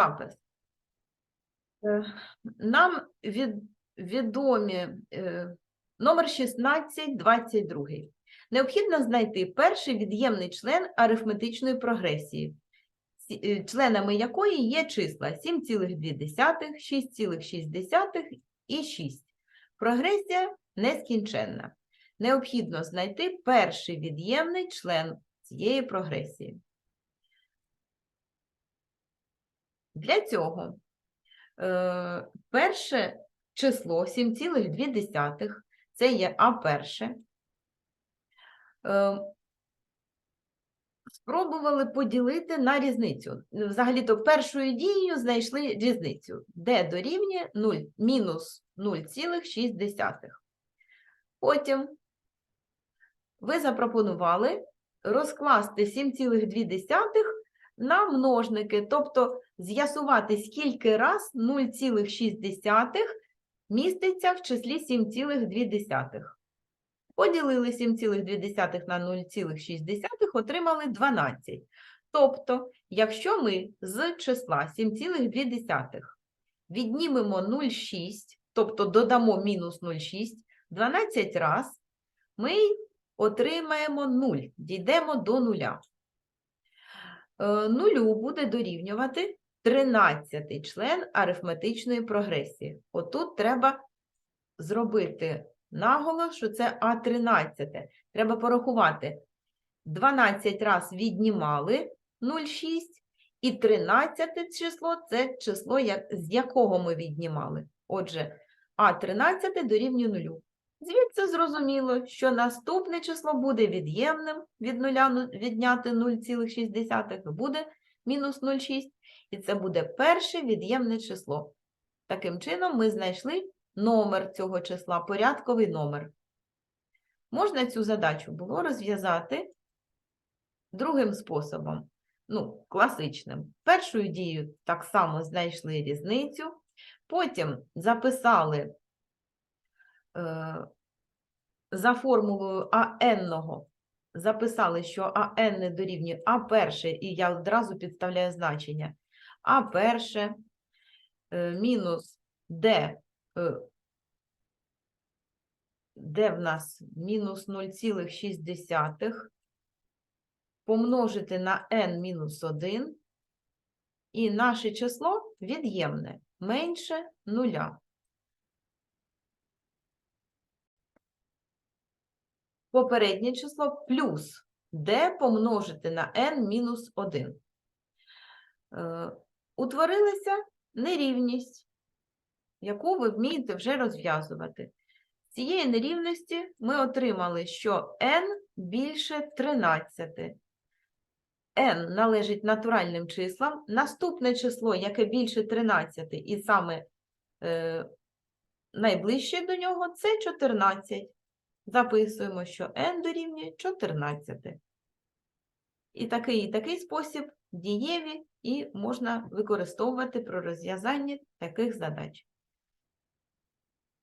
запис. Е, Нам від, відомі е, номер 1622. Необхідно знайти перший від'ємний член арифметичної прогресії, е, членами якої є числа 7,2, 6,6 і 6. Прогресія нескінченна. Необхідно знайти перший від'ємний член цієї прогресії. Для цього е, перше число 7,2 це є А перше. Е, спробували поділити на різницю. Взагалі-то першою дією знайшли різницю, де дорівнює 0, мінус 0,6. Потім ви запропонували розкласти 7,2 на множники, тобто з'ясувати, скільки раз 0,6 міститься в числі 7,2. Поділили 7,2 на 0,6, отримали 12. Тобто, якщо ми з числа 7,2 віднімемо 0,6, тобто додамо мінус 0,6, 12 раз, ми отримаємо 0, дійдемо до нуля. Е, Нулю буде дорівнювати 13 член арифметичної прогресії. Отут треба зробити наголос, що це А13. Треба порахувати. 12 раз віднімали 0,6, і 13 число це число, з якого ми віднімали. Отже, А13 дорівнює 0. Звідси зрозуміло, що наступне число буде від'ємним від нуля ну, відняти 0,6, буде мінус 0,6, і це буде перше від'ємне число. Таким чином, ми знайшли номер цього числа, порядковий номер. Можна цю задачу було розв'язати другим способом, ну, класичним. Першою дією так само знайшли різницю, потім записали за формулою АН, записали, що АН не дорівнює А перше, і я одразу підставляю значення. А перше е, мінус Д, е, де в нас мінус 0,6 помножити на n мінус 1, і наше число від'ємне менше нуля. Попереднє число плюс d помножити на n мінус 1. Е, Утворилася нерівність, яку ви вмієте вже розв'язувати. З цієї нерівності ми отримали, що n більше 13. n належить натуральним числам. Наступне число, яке більше 13 і саме е, найближче до нього, це 14. Записуємо, що n дорівнює 14. І такий і такий спосіб дієві і можна використовувати при розв'язанні таких задач.